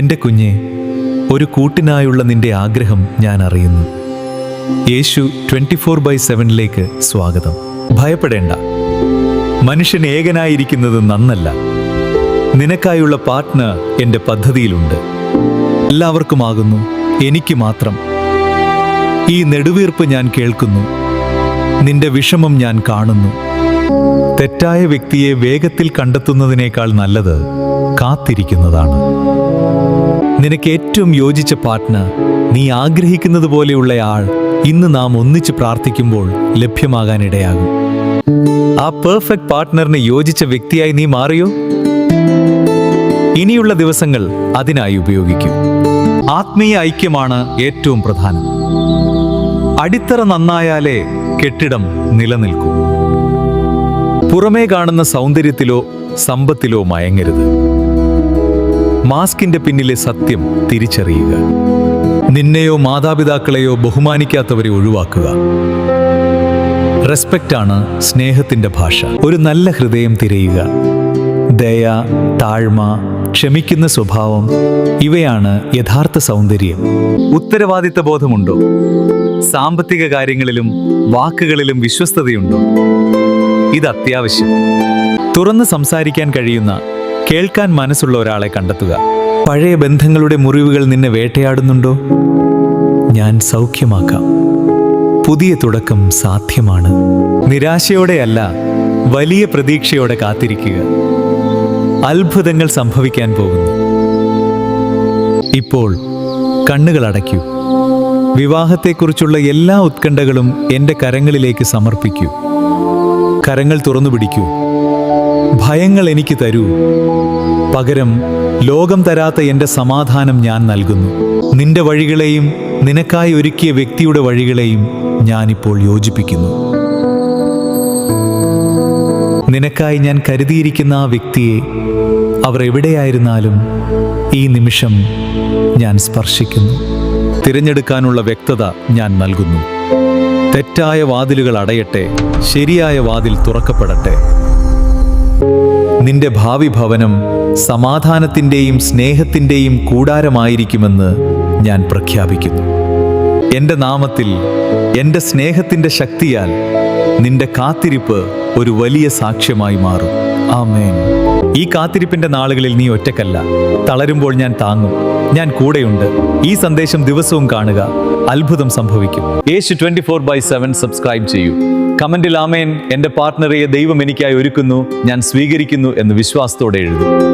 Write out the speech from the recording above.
എന്റെ കുഞ്ഞെ ഒരു കൂട്ടിനായുള്ള നിന്റെ ആഗ്രഹം ഞാൻ അറിയുന്നു. യേശു ട്വന്റി ഫോർ ബൈ സെവനിലേക്ക് സ്വാഗതം. ഭയപ്പെടേണ്ട. മനുഷ്യൻ ഏകനായിരിക്കുന്നത് നന്നല്ല. നിനക്കായുള്ള പാർട്ട്ണർ എന്റെ പദ്ധതിയിലുണ്ട്. എല്ലാവർക്കുമാകുന്നു എനിക്ക് മാത്രം. ഈ നെടുവീർപ്പ് ഞാൻ കേൾക്കുന്നു. നിന്റെ വിഷമം ഞാൻ കാണുന്നു. തെറ്റായ വ്യക്തിയെ വേഗത്തിൽ കണ്ടെത്തുന്നതിനേക്കാൾ നല്ലത് കാത്തിരിക്കുന്നതാണ്. നിനക്ക് ഏറ്റവും യോജിച്ച പാർട്ട്ണർ നീ ആഗ്രഹിക്കുന്നത് പോലെയുള്ള ആൾ ഇന്ന് നാം ഒന്നിച്ച് പ്രാർത്ഥിക്കുമ്പോൾ ലഭ്യമാകാനിടയാകും. ആ പെർഫെക്റ്റ് പാർട്ട്ണറിന് യോജിച്ച വ്യക്തിയായി നീ മാറിയോ? ഇനിയുള്ള ദിവസങ്ങൾ അതിനായി ഉപയോഗിക്കും. ആത്മീയ ഐക്യമാണ് ഏറ്റവും പ്രധാനം. അടിത്തറ നന്നായാലേ കെട്ടിടം നിലനിൽക്കൂ. പുറമേ കാണുന്ന സൗന്ദര്യത്തിലോ സമ്പത്തിലോ മയങ്ങരുത്. മാസ്കിന്റെ പിന്നിലെ സത്യം തിരിച്ചറിയുക. നിന്നെയോ മാതാപിതാക്കളെയോ ബഹുമാനിക്കാത്തവരെ ഒഴിവാക്കുക. റെസ്പെക്റ്റ് ആണ് സ്നേഹത്തിന്റെ ഭാഷ. ഒരു നല്ല ഹൃദയം തിരയുക. ദയ താഴ്മ ക്ഷമിക്കുന്ന സ്വഭാവം ഇവയാണ് യഥാർത്ഥ സൗന്ദര്യം. ഉത്തരവാദിത്ത ബോധമുണ്ടോ സാമ്പത്തിക കാര്യങ്ങളിലും വാക്കുകളിലും വിശ്വസ്തതയുണ്ടോ? ഇത് അത്യാവശ്യം തുറന്ന് സംസാരിക്കാൻ കഴിയുന്ന കേൾക്കാൻ മനസ്സുള്ള ഒരാളെ കണ്ടെത്തുക. പഴയ ബന്ധങ്ങളുടെ മുറിവുകൾ നിന്നെ വേട്ടയാടുന്നുണ്ടോ? ഞാൻ സൗഖ്യമാക്കാം. പുതിയ തുടക്കം സാധ്യമാണ്. നിരാശയോടെയല്ല വലിയ പ്രതീക്ഷയോടെ കാത്തിരിക്കുക. അത്ഭുതങ്ങൾ സംഭവിക്കാൻ പോകുന്നു. ഇപ്പോൾ കണ്ണുകൾ അടയ്ക്കൂ. വിവാഹത്തെക്കുറിച്ചുള്ള എല്ലാ ഉത്കണ്ഠകളും എന്റെ കരങ്ങളിലേക്ക് സമർപ്പിക്കൂ. കരങ്ങൾ തുറന്നു പിടിക്കൂ ഭയങ്ങൾ എനിക്ക് തരൂ. പകരം ലോകം തരാത്ത എന്റെ സമാധാനം ഞാൻ നൽകുന്നു. നിന്റെ വഴികളെയും നിനക്കായി ഒരുക്കിയ വ്യക്തിയുടെ വഴികളെയും ഞാനിപ്പോൾ യോജിപ്പിക്കുന്നു. നിനക്കായി ഞാൻ കരുതിയിരിക്കുന്ന ആ വ്യക്തിയെ അവർ എവിടെയായിരുന്നാലും ഈ നിമിഷം ഞാൻ സ്പർശിക്കുന്നു. തിരഞ്ഞെടുക്കാനുള്ള വ്യക്തത ഞാൻ നൽകുന്നു. തെറ്റായ വാതിലുകൾ അടയട്ടെ ശരിയായ വാതിൽ തുറക്കപ്പെടട്ടെ. നിന്റെ ഭാവി ഭവനം സമാധാനത്തിന്റെയും സ്നേഹത്തിന്റെയും കൂടാരമായിരിക്കുമെന്ന് ഞാൻ പ്രഖ്യാപിക്കുന്നു. എന്റെ നാമത്തിൽ എന്റെ സ്നേഹത്തിന്റെ ശക്തിയാൽ നിന്റെ കാത്തിരിപ്പ് ഒരു വലിയ സാക്ഷ്യമായി മാറും. ആമേൻ. ഈ കാത്തിരിപ്പിന്റെ നാളുകളിൽ നീ ഒറ്റക്കല്ല. തളരുമ്പോൾ ഞാൻ താങ്ങും. ഞാൻ കൂടെയുണ്ട്. ഈ സന്ദേശം ദിവസവും കാണുക. അത്ഭുതം സംഭവിക്കും. Yesu twenty four by seven subscribe ചെയ്യൂ. കമന്റിൽ ആമേൻ. എന്റെ പാർട്ട്ണറെ ദൈവം എനിക്കായി ഒരുക്കുന്നു. ഞാൻ സ്വീകരിക്കുന്നു എന്ന് വിശ്വാസത്തോടെ എഴുതും.